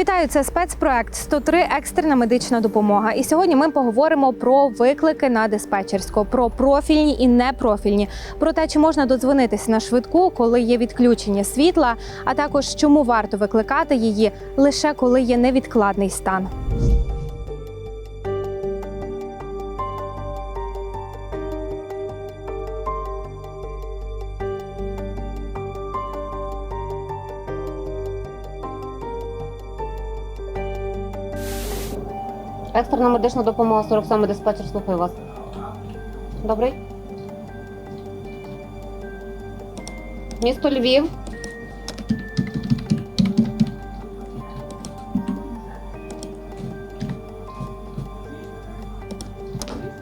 Вітаю, це спецпроект 103 екстрена медична допомога. І сьогодні ми поговоримо про виклики на диспетчерську, про профільні і непрофільні, про те, чи можна додзвонитися на швидку, коли є відключення світла, а також чому варто викликати її лише коли є невідкладний стан. Екстрена медична допомога 47 диспетчер, слухаю вас. Добрий. Місто Львів.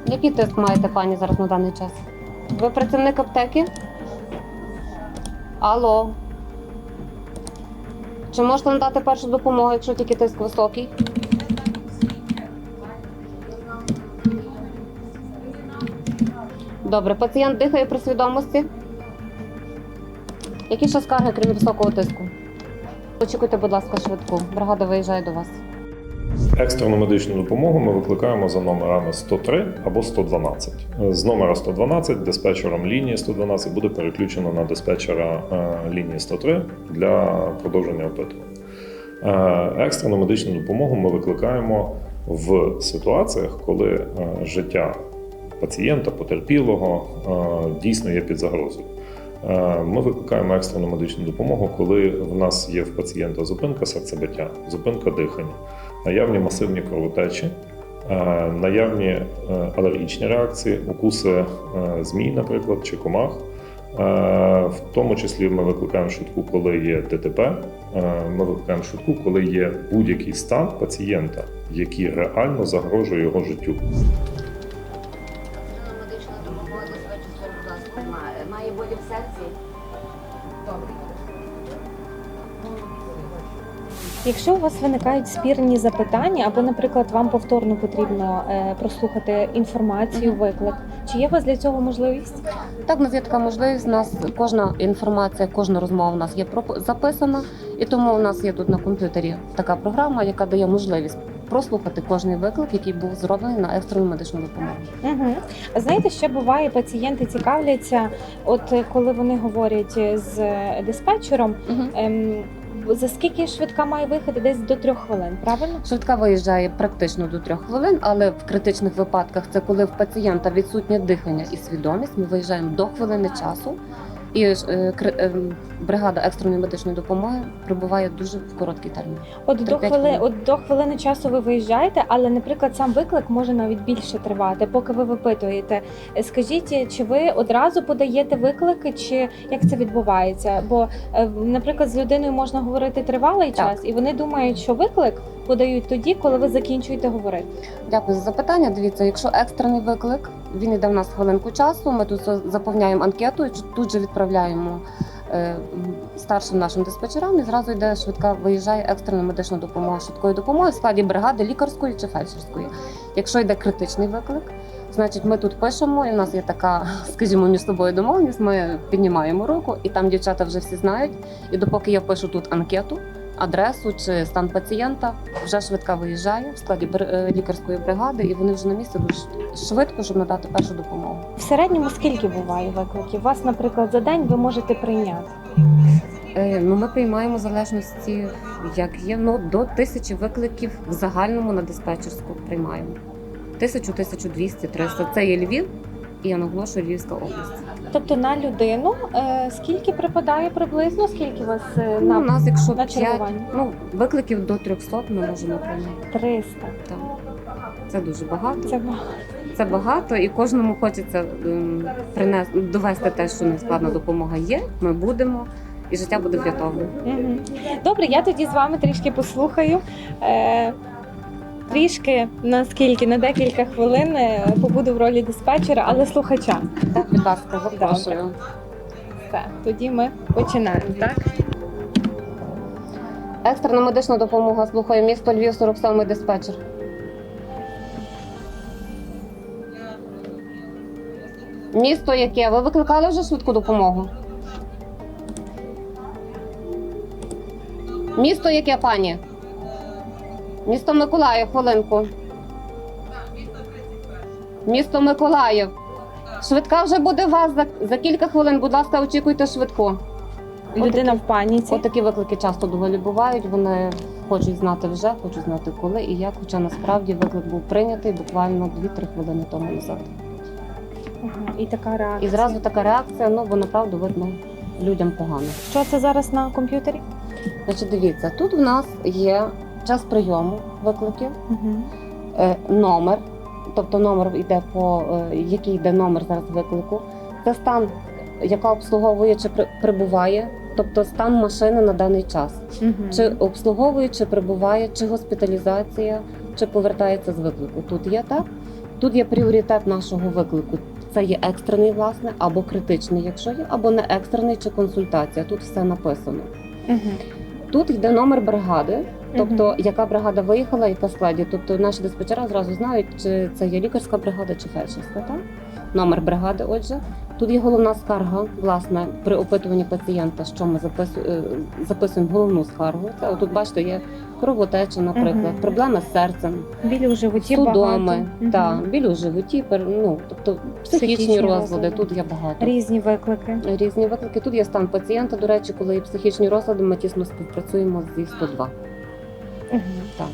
Який тиск маєте, пані, зараз на даний час? Ви працівник аптеки? Алло. Чи можете надати першу допомогу, якщо тільки тиск високий? Добре, пацієнт дихає при свідомості. Які ще скарги, крім високого тиску? Очікуйте, будь ласка, швидку. Бригада виїжджає до вас. Екстрену медичну допомогу ми викликаємо за номерами 103 або 112. З номера 112 диспетчером лінії 112 буде переключено на диспетчера е, лінії 103 для продовження опитування. Е, Екстрену медичну допомогу ми викликаємо в ситуаціях, коли е, життя пацієнта, потерпілого дійсно є під загрозою. Ми викликаємо екстрену медичну допомогу, коли в нас є в пацієнта зупинка серцебиття, зупинка дихання, наявні масивні кровотечі, наявні е, алергічні реакції, укуси е, змій, наприклад, чи комах. В тому числі ми викликаємо швидку, коли є ДТП. Ми викликаємо швидку, коли є будь-який стан пацієнта, який реально загрожує його життю. Якщо у вас виникають спірні запитання, або, наприклад, вам повторно потрібно е, прослухати інформацію, виклик, чи є у вас для цього можливість? Так, у нас є така можливість. У нас кожна інформація, кожна розмова у нас є записана, і тому у нас є тут на комп'ютері така програма, яка дає можливість прослухати кожний виклик, який був зроблений на екстрену медичну допомогу. Угу. Знаєте, ще буває, пацієнти цікавляться, от е, коли вони говорять з е, диспетчером, ем, за скільки швидка має виїхати? Десь до трьох хвилин, правильно? Швидка виїжджає практично до трьох хвилин, але в критичних випадках це коли в пацієнта відсутнє дихання і свідомість. Ми виїжджаємо до хвилини часу. І е, е, бригада екстреної медичної допомоги прибуває дуже в короткий термін. От до хвилин. от до хвилини часу ви виїжджаєте, але, наприклад, сам виклик може навіть більше тривати, поки ви випитуєте. Е, Скажіть, чи ви одразу подаєте виклики, чи як це відбувається? Бо, е, наприклад, з людиною можна говорити тривалий Так. час, і вони думають, що виклик подають тоді, коли ви закінчуєте говорити. Дякую за запитання. Дивіться, якщо екстрений виклик, він йде в нас хвилинку часу. Ми тут заповняємо анкету і тут же відправляємо е, старшим нашим диспетчерам. І зразу йде швидка, виїжджає екстрена медична допомога швидкої допомоги в складі бригади лікарської чи фельдшерської. Якщо йде критичний виклик, значить ми тут пишемо, і в нас є така, скажімо, між собою домовленість. Ми піднімаємо руку, і там дівчата вже всі знають. І допоки я пишу тут анкету. Адресу чи стан пацієнта вже швидка виїжджає в складі е, лікарської бригади, і вони вже на місці дуже швидко, щоб надати першу допомогу. В середньому скільки буває викликів? Вас, наприклад, за день ви можете прийняти. Е, ну, ми приймаємо в залежності, як є. Ну до тисячі викликів в загальному на диспетчерську приймаємо. Тисячу, тисячу двісті, триста. Це є Львів, і я наголошую Львівська область. Тобто на людину е, скільки припадає приблизно? Скільки у вас е, Ну, у на нас, якщо на 5, чергуванні? ну викликів до 300 ми можемо прийняти. 300? Так. Це дуже багато. Це багато. Це багато, і кожному хочеться ем, принести довести те, що невідкладна допомога є. Ми будемо, і життя буде врятоване. Мгм. Добре, я тоді з вами трішки послухаю. Е, трішки на скільки, на декілька хвилин е, побуду в ролі диспетчера, але слухача. Так, будь ласка, запрошую. Все, тоді ми починаємо. Так? Екстрена медична допомога слухає місто Львів, 47 диспетчер. Місто яке? Ви викликали вже швидку допомогу? Місто яке, пані? Місто Миколаїв, хвилинку. Місто Миколаїв. Швидка вже буде у вас за, за кілька хвилин. Будь ласка, очікуйте швидку. Людина в паніці. От такі виклики часто доволі бувають. Вони хочуть знати вже, хочуть знати коли і як. Хоча насправді виклик був прийнятий буквально 2-3 хвилини тому назад. Ага, і така реакція. І зразу така реакція, ну бо направду видно людям погано. Що це зараз на комп'ютері? Значить, дивіться, тут в нас є час прийому викликів, Угу. номер, тобто номер йде по е, який йде номер зараз виклику. Це стан, яка обслуговує чи прибуває, тобто стан машини на даний час. Угу. Чи обслуговує, чи прибуває, чи госпіталізація, чи повертається з виклику. Тут є так. Тут є пріоритет нашого виклику. Це є екстрений, власне, або критичний, якщо є, або не екстрений чи консультація. Тут все написано. Угу. Тут йде номер бригади, тобто яка бригада виїхала, яка в складі. Тобто наші диспетчера зразу знають, чи це є лікарська бригада чи фельдшерська. Так? Номер бригади, отже. Тут є головна скарга, власне, при опитуванні пацієнта, що ми запису- е, записуємо головну скаргу. Це тут бачите, є кровотеча, наприклад, Мгм. проблеми з серцем, Біль у животі судоми. Мгм. та, біль у животі, ну, тобто психічні, Психічні розлади, розлади. тут є багато. Різні виклики. Різні виклики. Тут є стан пацієнта. До речі, коли є психічні розлади, ми тісно співпрацюємо зі 102. Угу. Так.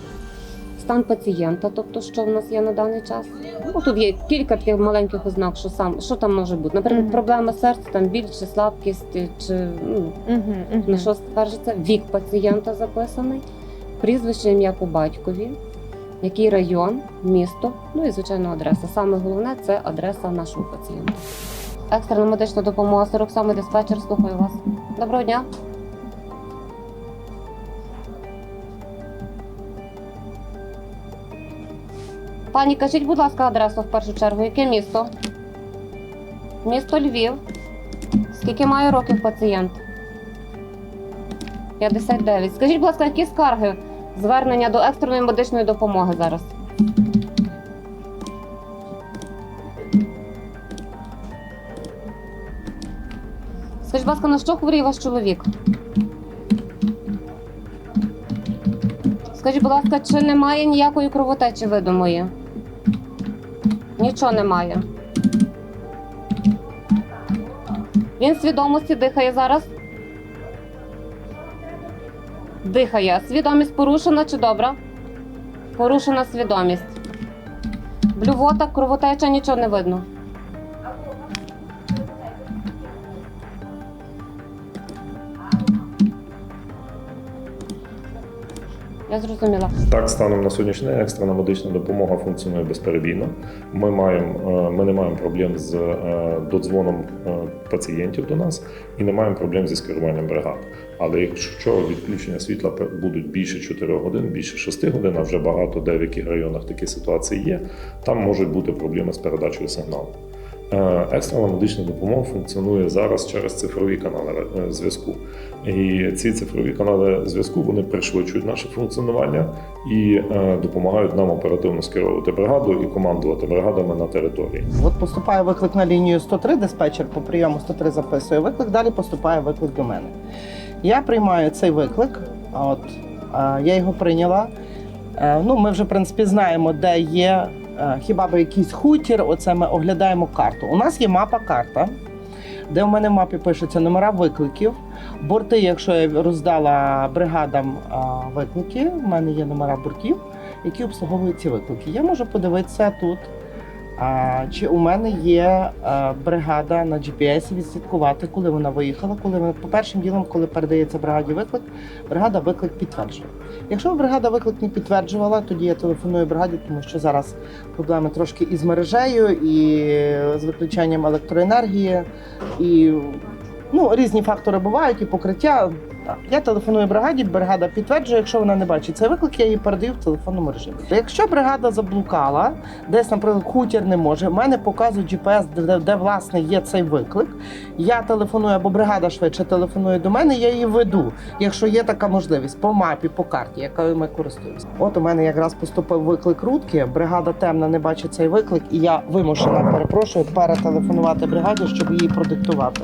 Стан пацієнта, тобто що в нас є на даний час. Ну, тут є кілька таких маленьких ознак, що сам що там може бути. Наприклад, Мгм. проблема серця, там біль чи слабкість, чи ну, Угу. на що скаржиться. Вік пацієнта записаний, прізвище ім'я по батькові, який район, місто, ну і звичайно адреса. Саме головне це адреса нашого пацієнта. Екстрена медична допомога 47 диспетчер. Слухаю вас. Доброго дня. Пані, кажіть, будь ласка, адресу в першу чергу. Яке місто? Місто Львів. Скільки має років пацієнт? 59. Скажіть, будь ласка, які скарги звернення до екстреної медичної допомоги зараз? Скажіть, будь ласка, на що хворіє ваш чоловік? Скажіть, будь ласка, чи немає ніякої кровотечі видимої? Нічого немає. Він свідомості дихає зараз? Дихає. Свідомість порушена чи добра? Порушена свідомість. Блювота, кровотеча, нічого не видно. Я зрозуміла. Так, станом на сьогоднішній день екстрена медична допомога функціонує безперебійно. Ми маємо, е, ми не маємо проблем з е, додзвоном е, пацієнтів до нас і не маємо проблем зі скеруванням бригад. Але якщо відключення світла будуть більше 4 годин, більше 6 годин, а вже багато де в яких районах такі ситуації є, там можуть бути проблеми з передачею сигналу. Е, Екстрена медична допомога функціонує зараз через цифрові канали е, зв'язку. І ці цифрові канали зв'язку вони пришвидшують наше функціонування і е, допомагають нам оперативно скеровувати бригаду і командувати бригадами на території. От поступає виклик на лінію 103, диспетчер по прийому 103 записує виклик, далі поступає виклик до мене. Я приймаю цей виклик, от я його прийняла. Ну, ми вже, в принципі, знаємо, де є хіба би якийсь хутір. Оце ми оглядаємо карту. У нас є мапа карта, де в мене в мапі пишуться номера викликів. Борти, якщо я роздала бригадам е, виклики, в мене є номера бортів, які обслуговують ці виклики. Я можу подивитися тут. А, чи у мене є а, бригада на GPS відслідкувати, коли вона виїхала, коли вона по першим ділом, коли передається бригаді виклик, бригада виклик підтверджує. Якщо бригада виклик не підтверджувала, тоді я телефоную бригаді, тому що зараз проблеми трошки із мережею, і з виключенням електроенергії, і ну, різні фактори бувають, і покриття. Так, я телефоную бригаді, бригада підтверджує, якщо вона не бачить цей виклик, я її передаю в телефонному режимі. Якщо бригада заблукала, десь, наприклад, хутір не може, в мене показує GPS, де, де, власне є цей виклик. Я телефоную або бригада швидше телефонує до мене, я її веду, якщо є така можливість, по мапі, по карті, якою ми користуємося. От у мене якраз поступив виклик рудки. Бригада темна не бачить цей виклик, і я вимушена перепрошую перетелефонувати бригаді, щоб її продиктувати.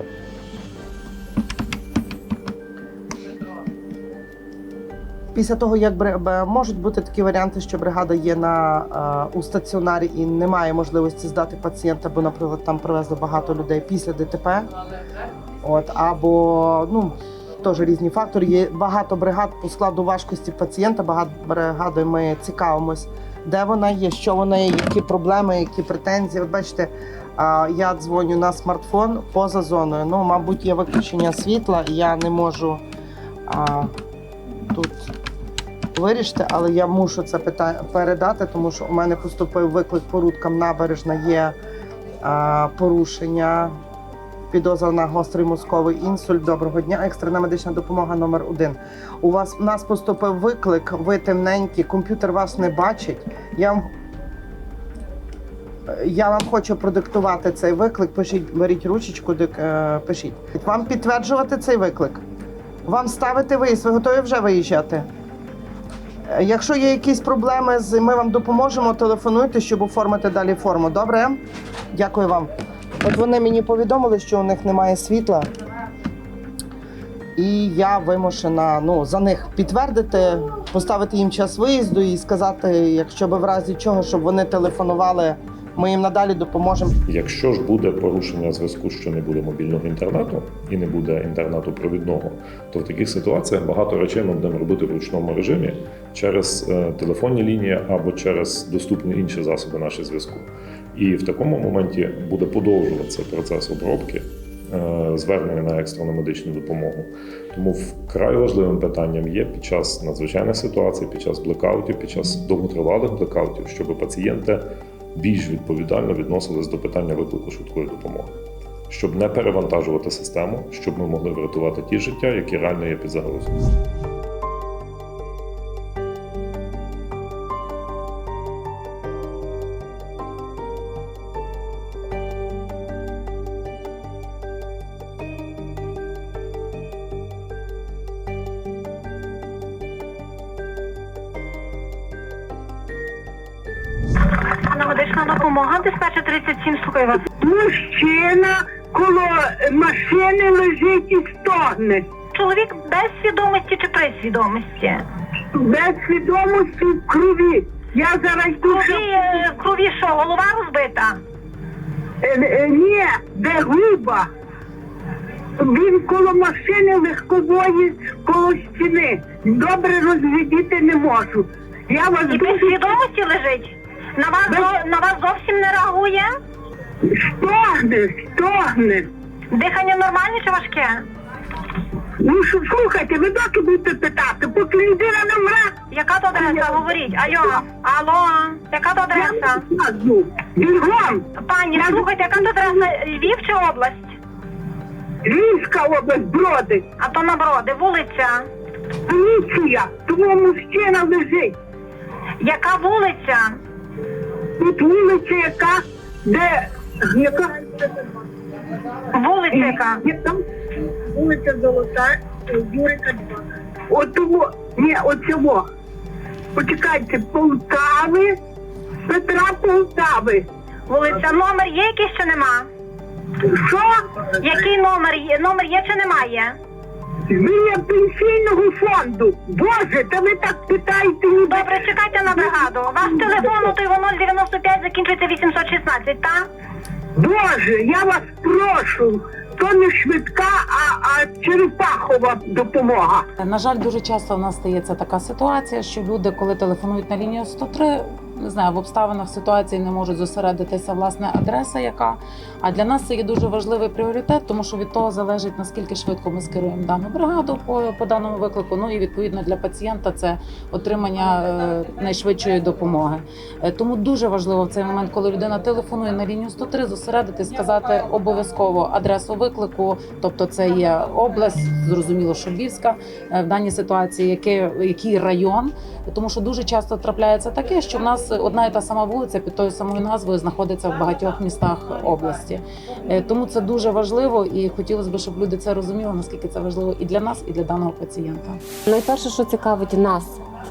Після того, як можуть бути такі варіанти, що бригада є на е, у стаціонарі і немає можливості здати пацієнта, бо, наприклад, там привезли багато людей після ДТП. От або ну теж різні фактори. Є багато бригад по складу важкості пацієнта. Багато бригади ми цікавимось, де вона є, що вона є, які проблеми, які претензії. От бачите, я дзвоню на смартфон поза зоною. Ну, мабуть, є виключення світла, і я не можу тут вирішити, але я мушу це питання передати, тому що у мене поступив виклик по рудкам набережна. Є а, порушення. Підозра на гострий мозковий інсульт. Доброго дня. Екстрена медична допомога номер один. У вас у нас поступив виклик. Ви темненькі, комп'ютер вас не бачить. Я вам я вам хочу продиктувати цей виклик. Пишіть, беріть ручечку, дик, е, пишіть. Вам підтверджувати цей виклик. Вам ставити виїзд. Ви готові вже виїжджати? Е, Якщо є якісь проблеми, з ми вам допоможемо. Телефонуйте, щоб оформити далі форму. Добре? Дякую вам. От вони мені повідомили, що у них немає світла. І я вимушена ну, за них підтвердити, поставити їм час виїзду і сказати, якщо би в разі чого, щоб вони телефонували, ми їм надалі допоможемо. Якщо ж буде порушення зв'язку, що не буде мобільного інтернету і не буде інтернету провідного, то в таких ситуаціях багато речей ми будемо робити в ручному режимі через е, телефонні лінії або через доступні інші засоби нашого зв'язку. І в такому моменті буде подовжуватися процес обробки е, звернення на екстрену медичну допомогу. Тому вкрай важливим питанням є під час надзвичайних ситуацій, під час блекаутів, під час довготривалих блекаутів, щоб пацієнти більш відповідально відносились до питання виклику швидкої допомоги, щоб не перевантажувати систему, щоб ми могли врятувати ті життя, які реально є під загрозою. Допомога, диспетчер 37, слухаю вас. Мужчина коло машини лежить і стогне. Чоловік без свідомості чи при свідомості? Без свідомості в крові. Я зараз В дуже... крові, е, в крові що, голова розбита? Е, е, ні, де губа. Він коло машини легкової, коло стіни. Добре розглядіти не можу. Я вас І без дуже свідомості лежить? На вас, зо- на вас зовсім не реагує? стогне, стогне. Дихання нормальне чи важке? Ну що, слухайте, ви доки будете питати, поки людина не мре, Яка то адреса? Говоріть. Алло, алло, яка то я адреса? не скажу. Бігом! Пані, слухайте, яка то адреса? Львів чи область? Львівська область, броди. А то наброди, вулиця. Поліція, тому мужчина лежить. Яка вулиця? Тут вулиця яка, де яка Вулиця яка? Вулиця Золота, Юрика 2. От того, ні, от цього. Почекайте, Полтави, Петра Полтави. Вулиця, номер є якийсь чи нема? Що? Який номер є? Номер є чи немає? Біля пенсійного фонду. Боже, та ви так питаєте ніби. Добре, чекайте на бригаду. Ваш телефон той 095 закінчується 816, так? Боже, я вас прошу. То не швидка, а, а черепахова допомога. На жаль, дуже часто в нас стається така ситуація, що люди, коли телефонують на лінію 103, не знаю, в обставинах ситуації не можуть зосередитися власне адреса, яка. А для нас це є дуже важливий пріоритет, тому що від того залежить наскільки швидко ми скеруємо дану бригаду по, по даному виклику. Ну і відповідно для пацієнта це отримання е, найшвидшої допомоги. Е, Тому дуже важливо в цей момент, коли людина телефонує на лінію 103, зосередити, сказати обов'язково адресу виклику, тобто це є область, зрозуміло, що Львівська е, в даній ситуації, яке, який район, тому що дуже часто трапляється таке, що в нас одна і та сама вулиця під тою самою назвою знаходиться в багатьох містах області. Е, Тому це дуже важливо, і хотілося б, щоб люди це розуміли, наскільки це важливо і для нас, і для даного пацієнта. Найперше, що цікавить нас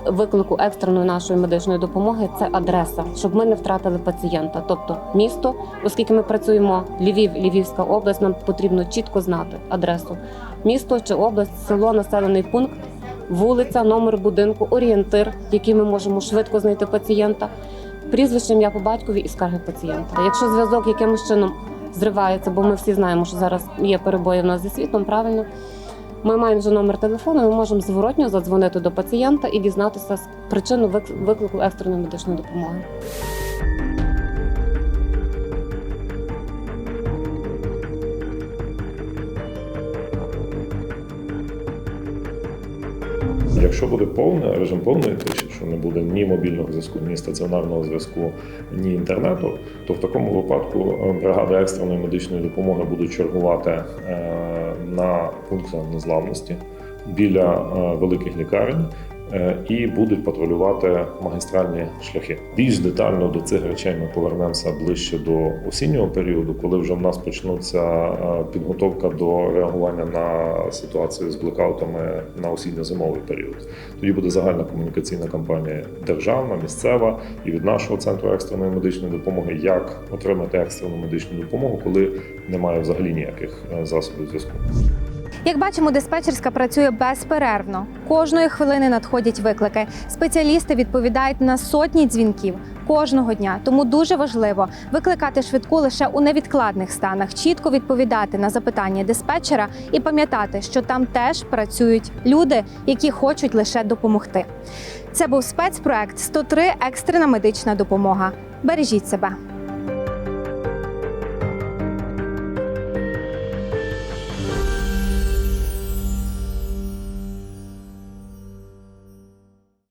виклику екстреної нашої медичної допомоги, це адреса, щоб ми не втратили пацієнта. Тобто місто, оскільки ми працюємо Львів, Львівська область, нам потрібно чітко знати адресу. Місто чи область, село, населений пункт. Вулиця, номер будинку, орієнтир, який ми можемо швидко знайти пацієнта, прізвище, ім'я по батькові і скарги пацієнта. Якщо зв'язок якимось чином зривається, бо ми всі знаємо, що зараз є перебої в нас зі світлом, правильно. Ми маємо вже номер телефону, ми можемо зворотньо задзвонити до пацієнта і дізнатися з- причину вик- виклику екстреної медичної допомоги. Якщо буде повне режим повної тиші, що не буде ні мобільного зв'язку, ні стаціонарного зв'язку, ні інтернету, то в такому випадку бригада бригади екстреної медичної допомоги будуть чергувати е, на пунктах незламності біля е, великих лікарень. Е, І будуть патрулювати магістральні шляхи. Більш детально до цих речей ми повернемося ближче до осіннього періоду, коли вже в нас почнуться е, підготовка до реагування на ситуацію з блекаутами на осінньо-зимовий період. Тоді буде загальна комунікаційна кампанія державна, місцева і від нашого центру екстреної медичної допомоги, як отримати екстрену медичну допомогу, коли немає взагалі ніяких е, засобів зв'язку. Як бачимо, диспетчерська працює безперервно. Кожної хвилини надходять виклики. Спеціалісти відповідають на сотні дзвінків кожного дня. Тому дуже важливо викликати швидку лише у невідкладних станах, чітко відповідати на запитання диспетчера і пам'ятати, що там теж працюють люди, які хочуть лише допомогти. Це був спецпроект «103. Екстрена медична допомога. Бережіть себе.